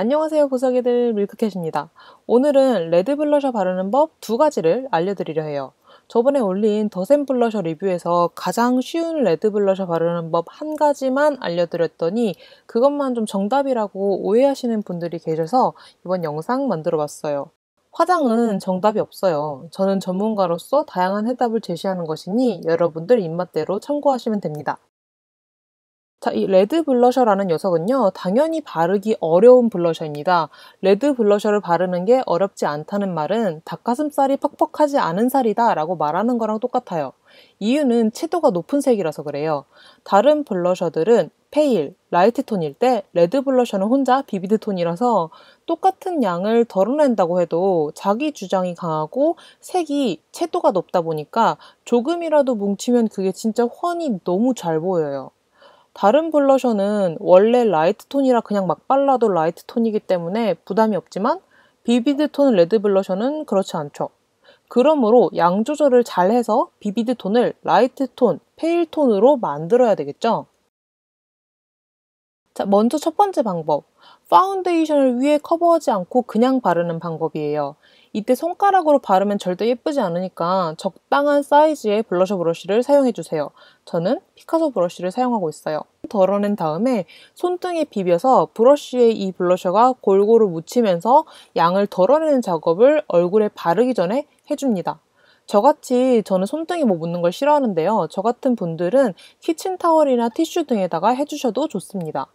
안녕하세요 보석이들 밀크캣입니다. 오늘은 레드 블러셔 바르는 법 두 가지를 알려드리려 해요. 저번에 올린 더샘 블러셔 리뷰에서 가장 쉬운 레드 블러셔 바르는 법 한 가지만 알려드렸더니 그것만 좀 정답이라고 오해하시는 분들이 계셔서 이번 영상 만들어 봤어요. 화장은 정답이 없어요. 저는 전문가로서 다양한 해답을 제시하는 것이니 여러분들 입맛대로 참고하시면 됩니다. 자, 이 레드 블러셔라는 녀석은요, 당연히 바르기 어려운 블러셔입니다. 레드 블러셔를 바르는 게 어렵지 않다는 말은 닭가슴살이 퍽퍽하지 않은 살이다 라고 말하는 거랑 똑같아요. 이유는 채도가 높은 색이라서 그래요. 다른 블러셔들은 페일, 라이트 톤일 때 레드 블러셔는 혼자 비비드 톤이라서 똑같은 양을 덜어낸다고 해도 자기 주장이 강하고 색이 채도가 높다 보니까 조금이라도 뭉치면 그게 진짜 훤히 너무 잘 보여요. 다른 블러셔는 원래 라이트 톤이라 그냥 막 발라도 라이트 톤이기 때문에 부담이 없지만 비비드 톤 레드 블러셔는 그렇지 않죠. 그러므로 양 조절을 잘 해서 비비드 톤을 라이트 톤, 페일 톤으로 만들어야 되겠죠. 자, 먼저 첫 번째 방법. 파운데이션을 위에 커버하지 않고 그냥 바르는 방법이에요. 이때 손가락으로 바르면 절대 예쁘지 않으니까 적당한 사이즈의 블러셔 브러쉬를 사용해주세요. 저는 피카소 브러쉬를 사용하고 있어요. 덜어낸 다음에 손등에 비벼서 브러쉬에 이 블러셔가 골고루 묻히면서 양을 덜어내는 작업을 얼굴에 바르기 전에 해줍니다. 저같이 저는 손등에 뭐 묻는 걸 싫어하는데요. 저 같은 분들은 키친타월이나 티슈 등에다가 해주셔도 좋습니다.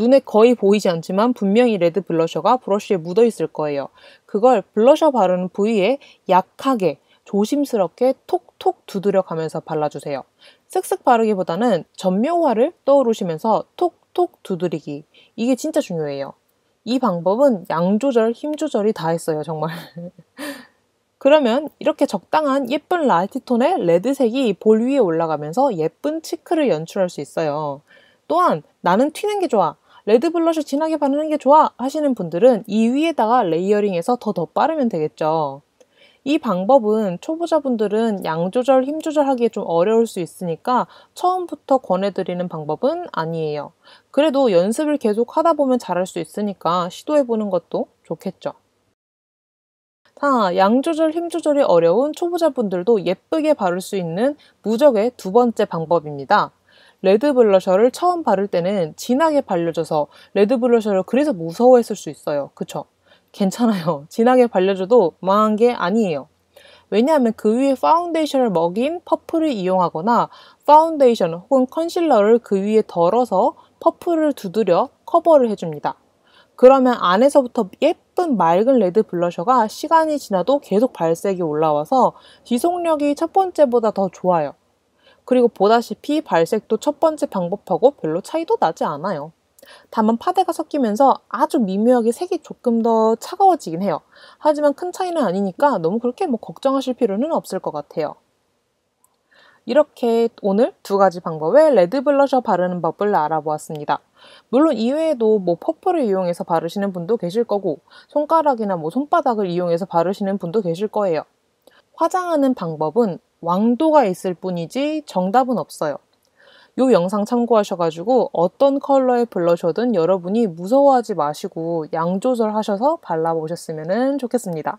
눈에 거의 보이지 않지만 분명히 레드 블러셔가 브러쉬에 묻어 있을 거예요. 그걸 블러셔 바르는 부위에 약하게 조심스럽게 톡톡 두드려 가면서 발라주세요. 쓱쓱 바르기보다는 전묘화를 떠오르시면서 톡톡 두드리기. 이게 진짜 중요해요. 이 방법은 양 조절, 힘 조절이 다 했어요, 정말. 그러면 이렇게 적당한 예쁜 라이트 톤의 레드색이 볼 위에 올라가면서 예쁜 치크를 연출할 수 있어요. 또한 나는 튀는 게 좋아. 레드 블러셔 진하게 바르는 게 좋아 하시는 분들은 이 위에다가 레이어링해서 더 덧바르면 되겠죠. 이 방법은 초보자분들은 양 조절, 힘 조절하기에 좀 어려울 수 있으니까 처음부터 권해드리는 방법은 아니에요. 그래도 연습을 계속 하다 보면 잘할 수 있으니까 시도해보는 것도 좋겠죠. 자, 양 조절, 힘 조절이 어려운 초보자분들도 예쁘게 바를 수 있는 무적의 두 번째 방법입니다. 레드 블러셔를 처음 바를 때는 진하게 발려줘서 레드 블러셔를 그래서 무서워했을 수 있어요. 그쵸? 괜찮아요. 진하게 발려줘도 망한 게 아니에요. 왜냐하면 그 위에 파운데이션을 먹인 퍼플을 이용하거나 파운데이션 혹은 컨실러를 그 위에 덜어서 퍼플을 두드려 커버를 해줍니다. 그러면 안에서부터 예쁜 맑은 레드 블러셔가 시간이 지나도 계속 발색이 올라와서 지속력이 첫 번째보다 더 좋아요. 그리고 보다시피 발색도 첫 번째 방법하고 별로 차이도 나지 않아요. 다만 파데가 섞이면서 아주 미묘하게 색이 조금 더 차가워지긴 해요. 하지만 큰 차이는 아니니까 너무 그렇게 뭐 걱정하실 필요는 없을 것 같아요. 이렇게 오늘 두 가지 방법의 레드 블러셔 바르는 법을 알아보았습니다. 물론 이외에도 뭐 퍼플을 이용해서 바르시는 분도 계실 거고 손가락이나 뭐 손바닥을 이용해서 바르시는 분도 계실 거예요. 화장하는 방법은 왕도가 있을 뿐이지 정답은 없어요. 이 영상 참고하셔가지고 어떤 컬러의 블러셔든 여러분이 무서워하지 마시고 양 조절하셔서 발라보셨으면 좋겠습니다.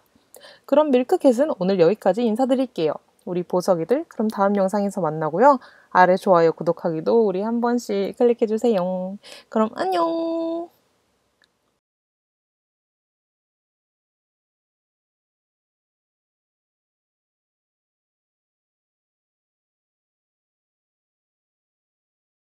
그럼 밀크캣은 오늘 여기까지 인사드릴게요. 우리 보석이들 그럼 다음 영상에서 만나고요. 아래 좋아요, 구독하기도 우리 한 번씩 클릭해주세요. 그럼 안녕!